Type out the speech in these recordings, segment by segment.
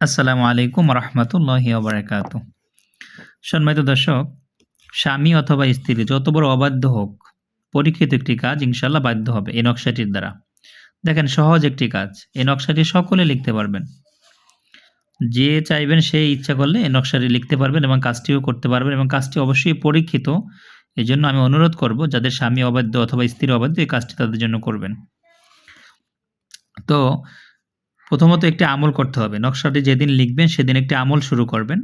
আসসালামু আলাইকুম রহমতুল্লাহ বারাকাতু সম্মানিত দর্শক, স্বামী অথবা স্ত্রী যত বড় অবাধ্য হোক, পরীক্ষিত একটি কাজ ইনশাল্লাহ বাধ্য হবে এই নকশাটির দ্বারা। দেখেন, সহজ একটি কাজ, এই নকশাটি সকলে লিখতে পারবেন। যে চাইবেন সে ইচ্ছা করলে এই নকশাটি লিখতে পারবেন এবং কাজটিও করতে পারবেন এবং কাজটি অবশ্যই পরীক্ষিত। এই জন্য আমি অনুরোধ করব, যাদের স্বামী অবাধ্য অথবা স্ত্রী অবাধ্য এই কাজটি তাদের জন্য করবেন। তো প্রথমত একটি আমল করতে হবে। নকশাটি যেদিন লিখবেন, সেদিন একটি আমল শুরু করবেন।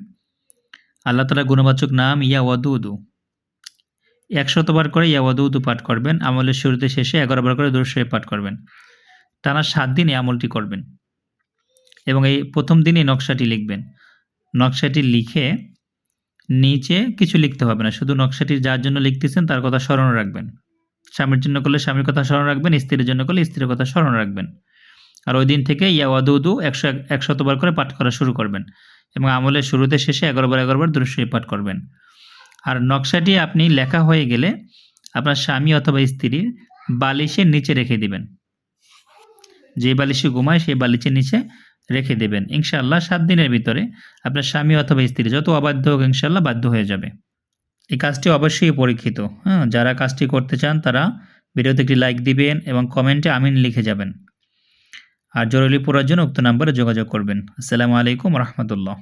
আল্লাহ তালা গুণবাচক নাম ইয়া ওয়াদুদু একশতবার করে ইয়া ওয়াদুদু পাঠ করবেন। আমলের শুরুতে শেষে এগারো বার করে দূর পাঠ করবেন। টানা সাত দিন এই আমলটি করবেন এবং এই প্রথম দিনই নকশাটি লিখবেন। নকশাটি লিখে নিচে কিছু লিখতে হবে না, শুধু নকশাটি যার জন্য লিখতেছেন তার কথা স্মরণ রাখবেন। স্বামীর জন্য করলে স্বামীর কথা স্মরণ রাখবেন, স্ত্রীর জন্য করলে স্ত্রীর কথা স্মরণ রাখবেন। আর ওই দিন থেকে ইয়া ওয়াদুদু একশো একশতবার করে পাঠ করা শুরু করবেন এবং আমলের শুরুতে শেষে এগারোবার এগারোবার দুরুশ্বরী পাঠ করবেন। আর নকশাটি আপনি লেখা হয়ে গেলে আপনার স্বামী অথবা স্ত্রীর বালিশের নিচে রেখে দিবেন। যে বালিশে ঘুমায় সেই বালিশের নিচে রেখে দেবেন। ইনশাআল্লাহ সাত দিনের ভিতরে আপনার স্বামী অথবা স্ত্রী যত অবাধ্য হোক ইনশাল্লাহ বাধ্য হয়ে যাবে। এই কাজটি অবশ্যই পরীক্ষিত হ্যাঁ? যারা কাজটি করতে চান তারা ভিডিওতে একটি লাইক দিবেন এবং কমেন্টে আমিন লিখে যাবেন। আর জরুরি পড়ার জন্য উক্ত নাম্বারে যোগাযোগ করবেন। আসসালামু আলাইকুম রহমতুল্লাহ।